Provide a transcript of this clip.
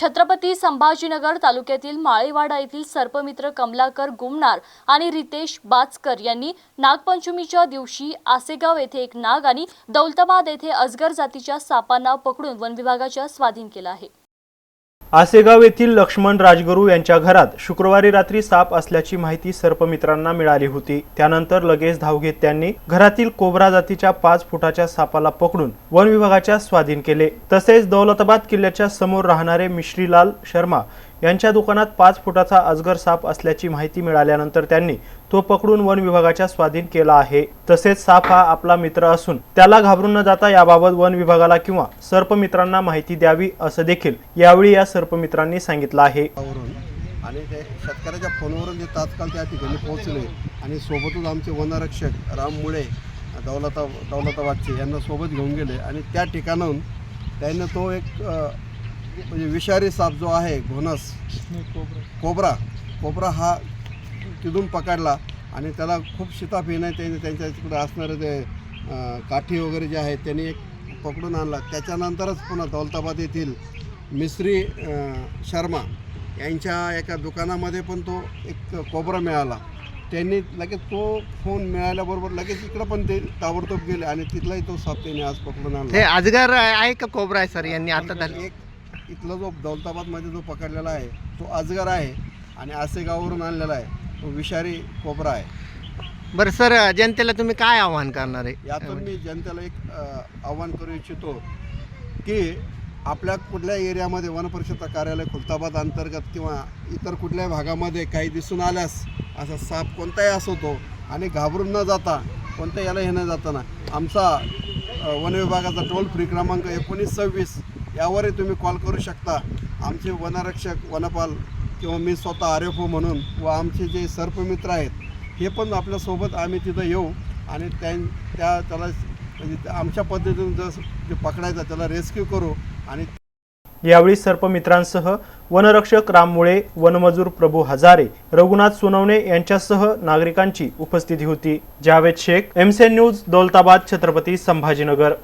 छत्रपती संभाजीनगर तालुक्यातील माळेवाडा येथील सर्पमित्र कमलाकर गुमनार आणि रितेश बाचकर यांनी नागपंचमीच्या दिवशी आसेगाव येथे एक नाग आणि दौलताबाद येथे अजगर जातीच्या सापांना पकडून वन विभागाच्या स्वाधीन केलं आहे. आसेगाव येथील लक्ष्मण राजगुरू यांच्या घरात शुक्रवारी रात्री साप असल्याची माहिती सर्पमित्रांना मिळाली होती. त्यानंतर लगेच धाव घेत त्यांनी घरातील कोबरा जातीच्या पाच फुटाच्या सापाला पकडून वन विभागाच्या स्वाधीन केले. तसेच दौलताबाद किल्ल्याच्या समोर राहणारे मिश्रीलाल शर्मा यांच्या दुकानात पाच फुटाचा अजगर साप असल्याची माहिती मिळाल्यानंतर त्यांनी तो पकडून वन विभागाच्या स्वाधीन केला आहे. तसेच साप हा आपला मित्र असून त्याला घाबरून न जाता याबाबत वन विभागाला किंवा सर्पमित्रांना माहिती द्यावी असं देखील यावेळी या सर्पमित्रांनी सांगितलं आहे. आणि ते शेतकऱ्याच्या फोनवरून जे तात्काळ त्या ठिकाणी पोहोचले आणि सोबतच आमचे वनरक्षक राम मुळे दौलता दौलताबादचे यांना सोबत घेऊन गेले आणि त्या ठिकाणाहून त्यांना तो एक म्हणजे विषारी साप जो आहे घोनस कोबरा. कोबरा. हा तिथून पकडला आणि त्याला खूप शिताफीन आहे त्यांनी त्यांच्या तिकडे असणारे ते काठी वगैरे जे आहेत त्यांनी एक पकडून आणला. त्याच्यानंतरच पुन्हा दौलताबाद येथील मिस्त्री शर्मा यांच्या एका दुकानामध्ये पण तो एक कोबरा मिळाला. त्यांनी लगेच तो फोन मिळाल्याबरोबर लगेच इकडं पण ते ताबडतोब गेले आणि तिथलाही तो साप त्यांनी आज पकडून हे आणला अजगर आहे का कोबरा आहे सर यांनी आता एक इथला जो दौलताबादमध्ये जो पकडलेला आहे तो अजगर आहे आणि आसेगाववरून आणलेला आहे तो विषारी कोबरा आहे. बरं सर जनतेला तुम्ही काय आव्हान करणार आहे? यातून मी जनतेला एक अ, आव्हान करू इच्छितो की आपल्या कुठल्या एरियामध्ये वनपरिषद कार्यालय खुलताबाद अंतर्गत किंवा इतर कुठल्याही भागामध्ये काही दिसून आल्यास असा साप कोणताही असो तो आणि घाबरून न जाता कोणत्या याला हे न जाताना आमचा अ, वन विभागाचा टोल फ्री क्रमांक एकोणीस सव्वीस यावरही तुम्ही कॉल करू शकता. आमचे वनरक्षक वनपाल किंवा मी स्वतः आर एफ ओ हो म्हणून व आमचे जे सर्पमित्र आहेत हे पण आपल्यासोबत आम्ही तिथं येऊ आणि त्या त्या त्याला म्हणजे आमच्या पद्धतीनं जसं जे पकडायचं त्याला रेस्क्यू करू आणि यावेळी सर्पमित्रांसह वनरक्षक राम मुळे वनमजूर प्रभू हजारे रघुनाथ सोनवणे यांच्यासह नागरिकांची उपस्थिती होती. जावेद शेख एमसेन न्यूज दौलताबाद छत्रपती संभाजीनगर.